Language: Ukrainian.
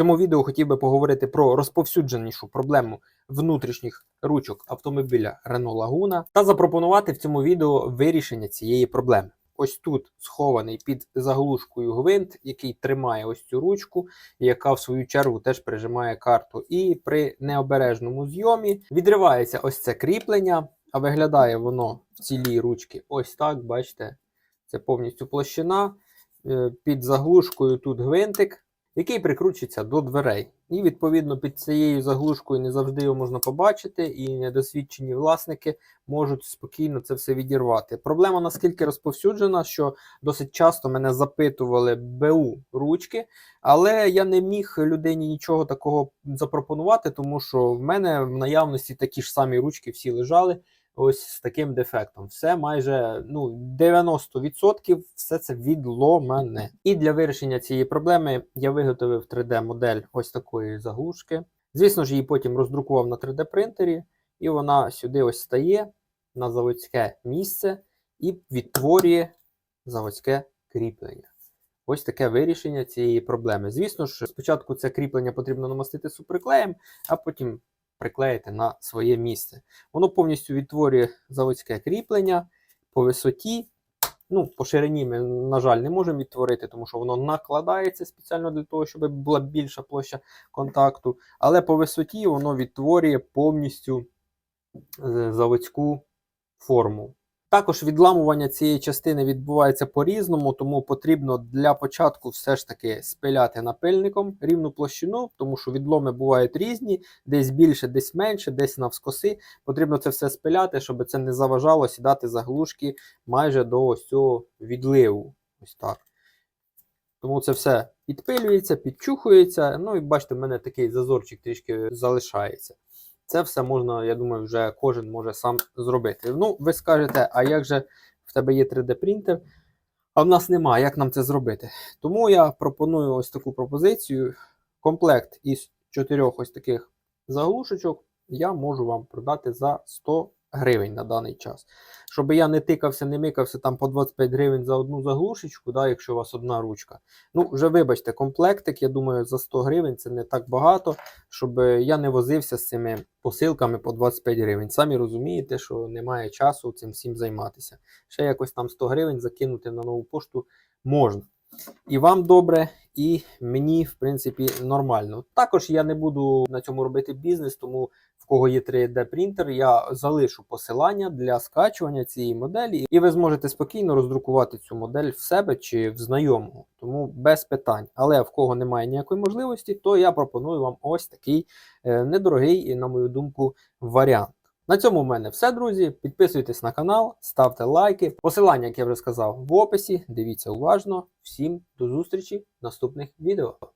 цьому відео хотів би поговорити про розповсюдженішу проблему внутрішніх ручок автомобіля Renault Laguna та запропонувати в цьому відео вирішення цієї проблеми. Ось тут схований під заглушкою гвинт, який тримає ось цю ручку, яка в свою чергу теж прижимає карту. І при необережному зйомі відривається ось це кріплення, а виглядає воно в цілій ручці ось так. Бачите, це повністю площина. Е, Під заглушкою тут гвинтик, який прикручується до дверей. І відповідно під цією заглушкою не завжди його можна побачити, і недосвідчені власники можуть спокійно це все відірвати. Проблема наскільки розповсюджена, що досить часто мене запитували БУ ручки, але я не міг людині нічого такого запропонувати, тому що в мене в наявності такі ж самі ручки всі лежали. Ось з таким дефектом. Все майже ну, 90% все це відломане. І для вирішення цієї проблеми я виготовив 3D-модель ось такої заглушки. Звісно ж, її потім роздрукував на 3D-принтері, і вона сюди ось стає на заводське місце і відтворює заводське кріплення. Ось таке вирішення цієї проблеми. Звісно ж, спочатку це кріплення потрібно намастити суперклеєм, а потім приклеїти на своє місце. Воно повністю відтворює заводське кріплення по висоті. Ну, по ширині ми, на жаль, не можемо відтворити, тому що воно накладається спеціально для того, щоб була більша площа контакту. Але по висоті воно відтворює повністю е, заводську форму. Також відламування цієї частини відбувається по-різному, тому потрібно для початку все ж таки спиляти напильником рівну площину, тому що відломи бувають різні, десь більше, десь менше, десь навскоси. Потрібно це все спиляти, щоб це не заважало сідати заглушки майже до ось цього відливу. Ось так. Тому це все підпилюється, підчухується. Ну і бачите, в мене такий зазорчик трішки залишається. Це все можна, я думаю, вже кожен може сам зробити. Ну, ви скажете, а як же в тебе є 3D-принтер, а в нас немає, як нам це зробити? Тому я пропоную ось таку пропозицію. Комплект із чотирьох ось таких заглушечок я можу вам продати за 100 гривень на даний час. Щоб я не тикався, не микався там по 25 гривень за одну заглушечку, да, якщо у вас одна ручка. Ну, вже вибачте, комплектик, я думаю, за 100 гривень це не так багато, щоб я не возився з цими посилками по 25 гривень. Самі розумієте, що немає часу цим всім займатися. Ще якось там 100 гривень закинути на нову пошту можна. І вам добре, і мені, в принципі, нормально. Також я не буду на цьому робити бізнес, тому в кого є 3D принтер, я залишу посилання для скачування цієї моделі, і ви зможете спокійно роздрукувати цю модель в себе чи в знайомого, тому без питань. Але в кого немає ніякої можливості, то я пропоную вам ось такий е, недорогий, на мою думку, варіант. На цьому в мене все, друзі. Підписуйтесь на канал, ставте лайки. Посилання, як я вже сказав, в описі. Дивіться уважно. Всім до зустрічі в наступних відео.